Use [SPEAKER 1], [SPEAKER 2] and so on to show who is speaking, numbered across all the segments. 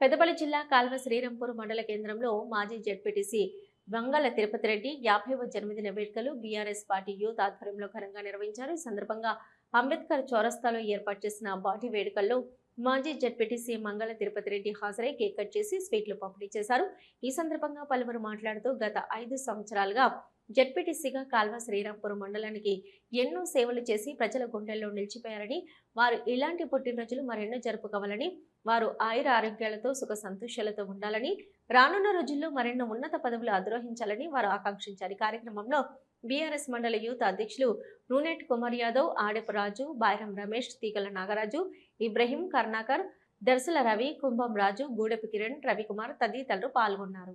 [SPEAKER 1] పెద్దపల్లి జిల్లా కాల్వ శ్రీరంపూర్ మండల కేంద్రంలో మాజీ జడ్పీటీసీ వంగల తిరుపతి రెడ్డి యాభైవ జన్మదిన వేడుకలు బీఆర్ఎస్ పార్టీ యూత్ ఆధ్వర్యంలో ఘనంగా నిర్వహించారు. ఈ సందర్భంగా అంబేద్కర్ చౌరస్తాలో ఏర్పాటు చేసిన బాటి వేడుకల్లో మాజీ జడ్పీటీసీ మంగళ తిరుపతి రెడ్డి హాజరై కేక్ కట్ చేసి స్వీట్లు పంపిణీ చేశారు. ఈ సందర్భంగా పలువురు మాట్లాడుతూ గత ఐదు సంవత్సరాలుగా జడ్పీటీసీగా కాల్వ శ్రీరాంపురం మండలానికి ఎన్నో సేవలు చేసి ప్రజల గుండెల్లో నిలిచిపోయారని వారు ఇలాంటి పుట్టినరోజులు మరెన్నో జరుపుకోవాలని వారు ఆయుర ఆరోగ్యాలతో సుఖ సంతోషాలతో ఉండాలని రానున్న రోజుల్లో మరెన్నో ఉన్నత పదవులు అధిరోహించాలని వారు ఆకాంక్షించారు. కార్యక్రమంలో బీఆర్ఎస్ మండల యూత్ అధ్యక్షులు నూనెట్ కుమార్ యాదవ్ ఆడెపు రాజు బాయిరం రమేష్ తీగల నాగరాజు ఇబ్రహీం కర్ణాకర్ దర్శల రవి కుంభం రాజు గూడెపు కిరణ్ రవికుమార్ తదితరులు పాల్గొన్నారు.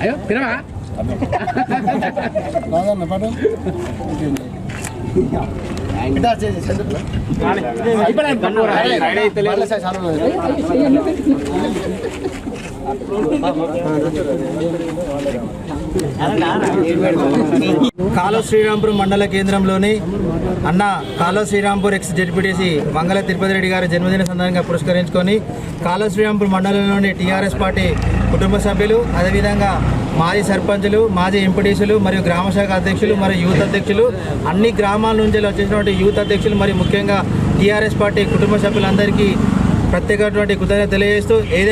[SPEAKER 2] ayo pindah pak Lawan apa dong? Kita aja sih. Ini kan kantor. Ini itu. Malah saya salah.
[SPEAKER 3] కాలో శ్రీరాంపురం మండల కేంద్రంలోని అన్న కాలో శ్రీరాంపూర్ ఎక్స్ జడ్పీటీసీ మంగళ తిరుపతి రెడ్డి గారి జన్మదిన సందర్భంగా పురస్కరించుకొని కాలో శ్రీరాంపూర్ మండలంలోని టీఆర్ఎస్ పార్టీ కుటుంబ సభ్యులు అదేవిధంగా మాజీ సర్పంచులు మాజీ ఎంపీటీసులు మరియు గ్రామ శాఖ అధ్యక్షులు మరియు యూత్ అధ్యక్షులు అన్ని గ్రామాల నుంచి వచ్చేసినటువంటి యూత్ అధ్యక్షులు మరియు ముఖ్యంగా టీఆర్ఎస్ పార్టీ కుటుంబ సభ్యులందరికీ ప్రత్యేకటువంటి కృతజ్ఞత తెలియజేస్తూ ఏదైతే